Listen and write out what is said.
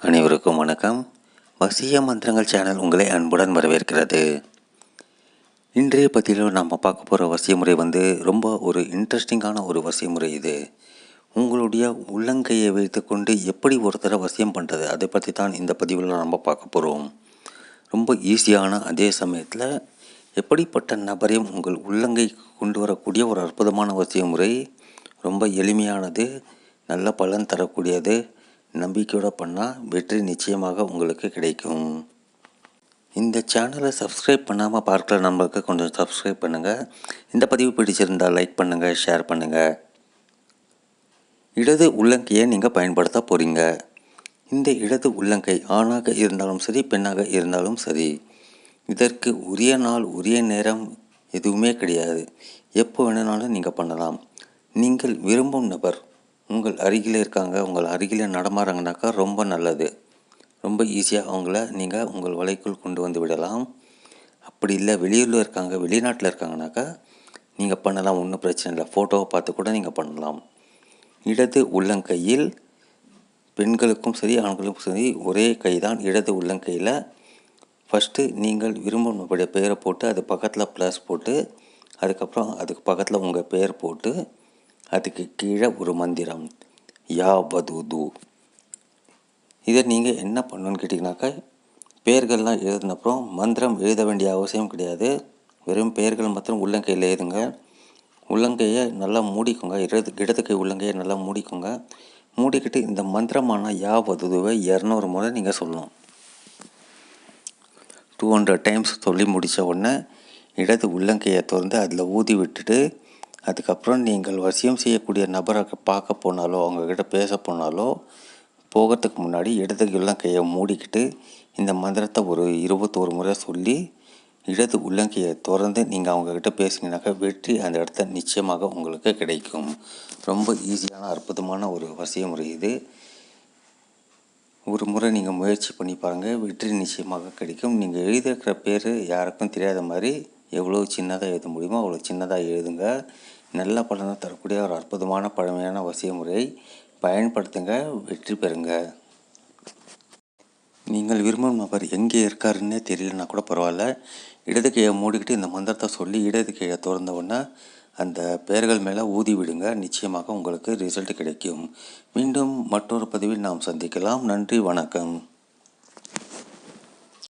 அனைவருக்கும் வணக்கம். வசிய மந்திரங்கள் சேனல் உங்களை அன்புடன் வரவேற்கிறது. இன்றைய பற்றியில் நம்ம பார்க்க போகிற வசிய முறை வந்து ரொம்ப ஒரு இன்ட்ரெஸ்டிங்கான ஒரு வசிய முறை இது. உங்களுடைய உள்ளங்கையை வைத்துக்கொண்டு எப்படி ஒருத்தரை வசியம் பண்ணுறது அதை பற்றி தான் இந்த பதிவில் நம்ம பார்க்க போகிறோம் ரொம்ப ஈஸியான அதே சமயத்தில் எப்படிப்பட்ட நபரையும் உங்கள் உள்ளங்கை கொண்டு வரக்கூடிய ஒரு அற்புதமான வசிய முறை ரொம்ப எளிமையானது நல்ல பலன் தரக்கூடியது நம்பிக்கையோடு பண்ணால் வெற்றி நிச்சயமாக உங்களுக்கு கிடைக்கும். இந்த சேனலை சப்ஸ்கிரைப் பண்ணாமல் பார்க்குற நம்மளுக்கு கொஞ்சம் சப்ஸ்கிரைப் பண்ணுங்கள் இந்த பதிவு பிடிச்சிருந்தால் லைக் பண்ணுங்கள் ஷேர் பண்ணுங்கள் இடது உள்ளங்கையை நீங்கள் பயன்படுத்த போகிறீங்க இந்த இடது உள்ளங்கை ஆணாக இருந்தாலும் சரி பெண்ணாக இருந்தாலும் சரி இதற்கு உரிய நாள் உரிய நேரம் எதுவுமே கிடையாது. எப்போ வேணுனாலும் நீங்கள் பண்ணலாம். நீங்கள் விரும்பும் நபர் உங்கள் அருகில் இருக்காங்க உங்கள் அருகில் நடமாறாங்கனாக்கா ரொம்ப நல்லது. ரொம்ப ஈஸியாக அவங்கள நீங்கள் உங்கள் வலைக்குள் கொண்டு வந்து விடலாம். அப்படி இல்லை வெளியூரில் இருக்காங்க வெளிநாட்டில் இருக்காங்கனாக்கா நீங்கள் பண்ணலாம் ஒன்றும் பிரச்சனை இல்லை. ஃபோட்டோவை பார்த்து கூட நீங்கள் பண்ணலாம். இடது உள்ளங்கையில் பெண்களுக்கும் சரி ஆண்களுக்கும் சரி ஒரே கை தான் இடது உள்ளங்கையில் ஃபஸ்ட்டு நீங்கள் விரும்பும் பெயரை போட்டு அது பக்கத்தில் ப்ளஸ் போட்டு அதுக்கப்புறம் அதுக்கு பக்கத்தில் உங்கள் பெயர் போட்டு அதுக்கு கீழே ஒரு மந்திரம் யா வதுது இதை நீங்கள் என்ன பண்ணணுன்னு கேட்டிங்கனாக்கா பெயர்கள்லாம் எழுதினப்புறம் மந்திரம் எழுத வேண்டிய அவசியம் கிடையாது. வெறும் பெயர்கள் மாத்திரம் உள்ளங்கையில் எழுதுங்க. உள்ளங்கையை நல்லா மூடிக்கோங்க. இடது இடது கை உள்ளங்கையை நல்லா மூடிக்கோங்க. மூடிக்கிட்டு இந்த மந்திரமான யா வதுதுவை இரநூறு முறை நீங்கள் சொல்லணும். டூ ஹண்ட்ரட் டைம்ஸ் சொல்லி முடித்த உடனே இடது உள்ளங்கையை திறந்து அதில் ஊதி விட்டுட்டு அதுக்கப்புறம் நீங்கள் வசியம் செய்யக்கூடிய நபரை பார்க்க போனாலோ அவங்கக்கிட்ட பேச போனாலோ போகிறதுக்கு முன்னாடி இடது கையை மூடிக்கிட்டு இந்த மந்திரத்தை ஒரு இருபத்தோரு முறை சொல்லி இடது உள்ளங்கையை திறந்து நீங்கள் அவங்கக்கிட்ட பேசிங்கனாக்கா வெற்றி அந்த இடத்த நிச்சயமாக உங்களுக்கு கிடைக்கும். ரொம்ப ஈஸியான அற்புதமான ஒரு வசிய முறை இது. ஒரு முறை நீங்கள் முயற்சி பண்ணி பாருங்கள் வெற்றி நிச்சயமாக கிடைக்கும். நீங்கள் எழுதியிருக்கிற பேர் யாருக்கும் தெரியாத மாதிரி எவ்வளோ சின்னதாக எழுத முடியுமோ அவ்வளோ சின்னதாக எழுதுங்க. நல்ல பலனை தரக்கூடிய ஒரு அற்புதமான பழமையான வசிய முறை பயன்படுத்துங்க வெற்றி பெறுங்க. நீங்கள் விரும்பும் நபர் எங்கே இருக்காருன்னே தெரியலனா கூட பரவாயில்ல. இடது கையை மூடிக்கிட்டு இந்த மந்திரத்தை சொல்லி இடது கையை திறந்த உடனே அந்த பெயர்கள் மேலே ஊதி விடுங்க. நிச்சயமாக உங்களுக்கு ரிசல்ட் கிடைக்கும். மீண்டும் மற்றொரு பதிவில் நாம் சந்திக்கலாம். நன்றி வணக்கம்.